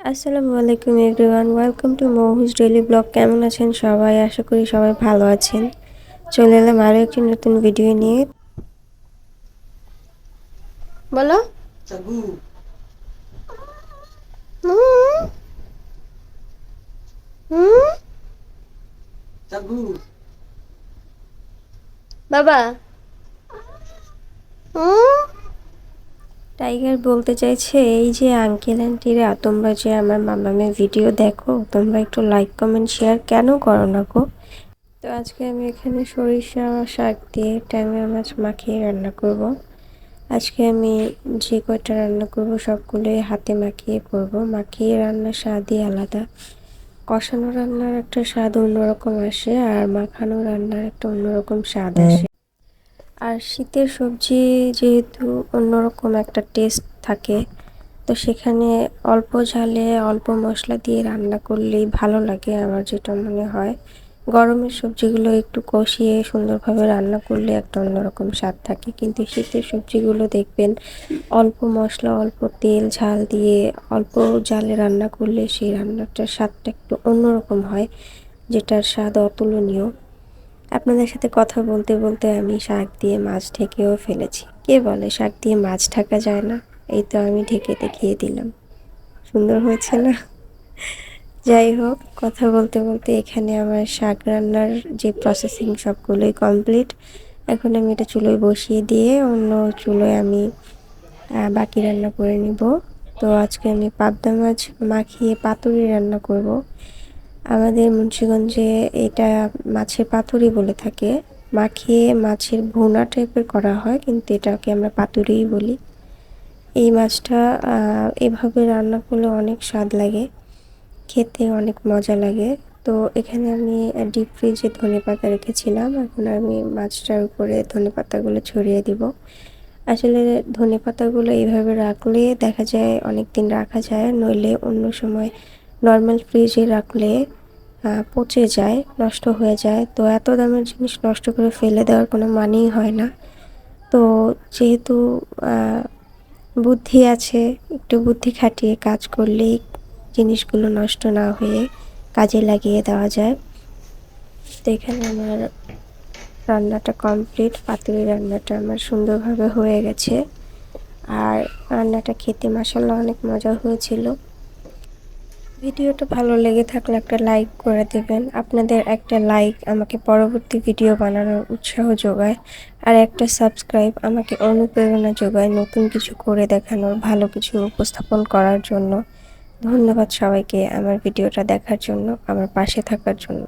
আসসালামু আলাইকুম everyone welcome to Mahuj daily blog. কেমন আছেন সবাই? আশা করি সবাই ভালো আছেন। চলে এলাম আরও একটি নতুন ভিডিও নিয়ে। বলো। বাবা। হুম। টাইগার বলতে চাইছে এই যে আঙ্কেল আন্টিরা তোমরা যে আমার মামামের ভিডিও দেখো তোমরা একটু লাইক কমেন্ট শেয়ার কেন করো না গো? তো আজকে আমি এখানে সরিষা শাক দিয়ে ট্যাংরা মাছ মাখিয়ে রান্না করব। আজকে আমি যে কয়টা রান্না করব সবগুলোই হাতে মাখিয়ে করব। মাখিয়ে রান্নার স্বাদই আলাদা। কষানো রান্নার একটা স্বাদ অন্যরকম আসে আর মাখানো রান্নার একটা অন্যরকম স্বাদ আসে। আর শীতের সবজি যেহেতু অন্যরকম একটা টেস্ট থাকে, তো সেখানে অল্প ঝালে, অল্প মশলা দিয়ে রান্না করলেই ভালো লাগে আমার যেটা মনে হয়। গরমের সবজিগুলো একটু কষিয়ে সুন্দরভাবে রান্না করলে একটা অন্যরকম স্বাদ থাকে। কিন্তু শীতের সবজিগুলো দেখবেন অল্প মশলা, অল্প তেল, ঝাল দিয়ে অল্প জালে রান্না করলে সেই রান্নাটার স্বাদটা একটু অন্যরকম হয়, যেটার স্বাদ অতুলনীয়। আপনাদের সাথে কথা বলতে বলতে আমি শাক দিয়ে মাছ ঢেকেও ফেলেছি। কে বলে শাক দিয়ে মাছ ঢাকা যায় না? এই তো আমি ঢেকে দেখিয়ে দিলাম। সুন্দর হয়েছে না? যাই হোক, কথা বলতে বলতে এখানে আমার শাক রান্নার যে প্রসেসিং সবগুলোই কমপ্লিট এখন আমি এটা চুলোয় বসিয়ে দিয়ে অন্য চুলোয় আমি বাকি রান্না করে নিব। তো আজকে আমি পাবদা মাছ মাখিয়ে পাতুরি রান্না করব। আমাদের মুন্সিগঞ্জে এটা মাছের পাতুরি বলে থাকে। মাখিয়ে মাছের ভুনা টাইপের করা হয়, কিন্তু এটাকে আমরা পাতুরিই বলি। এই মাছটা এভাবে রান্না করলে অনেক স্বাদ লাগে, খেতে অনেক মজা লাগে। তো এখানে আমি ডিপ ফ্রিজে ধনে পাতা রেখেছিলাম, এখন আমি মাছটার উপরে ধনে পাতাগুলো ছড়িয়ে দিব। আসলে ধনে পাতাগুলো এইভাবে রাখলে দেখা যায় অনেক দিন রাখা যায়, নইলে অন্য সময় নর্মাল ফ্রিজে রাখলে পচে যায়, নষ্ট হয়ে যায়। তো এত দামের জিনিস নষ্ট করে ফেলে দেওয়ার কোনো মানেই হয় না। তো যেহেতু বুদ্ধি আছে, একটু বুদ্ধি খাটিয়ে কাজ করলেই জিনিসগুলো নষ্ট না হয়ে কাজে লাগিয়ে দেওয়া যায়। তো এখানে আমার রান্নাটা কমপ্লিট, পাতুরি রান্নাটা আমার সুন্দরভাবে হয়ে গেছে। আর রান্নাটা খেতে মাসাল্লাহ অনেক মজা হয়েছিল। ভিডিওটা ভালো লেগে থাকলে একটা লাইক করে দেবেন। আপনাদের একটা লাইক আমাকে পরবর্তী ভিডিও বানানোর উৎসাহ যোগায় আর একটা সাবস্ক্রাইব আমাকে অনুপ্রেরণা যোগায় নতুন কিছু করে দেখানোর, ভালো কিছু উপস্থাপন করার জন্য। ধন্যবাদ সবাইকে আমার ভিডিওটা দেখার জন্য, আমার পাশে থাকার জন্য।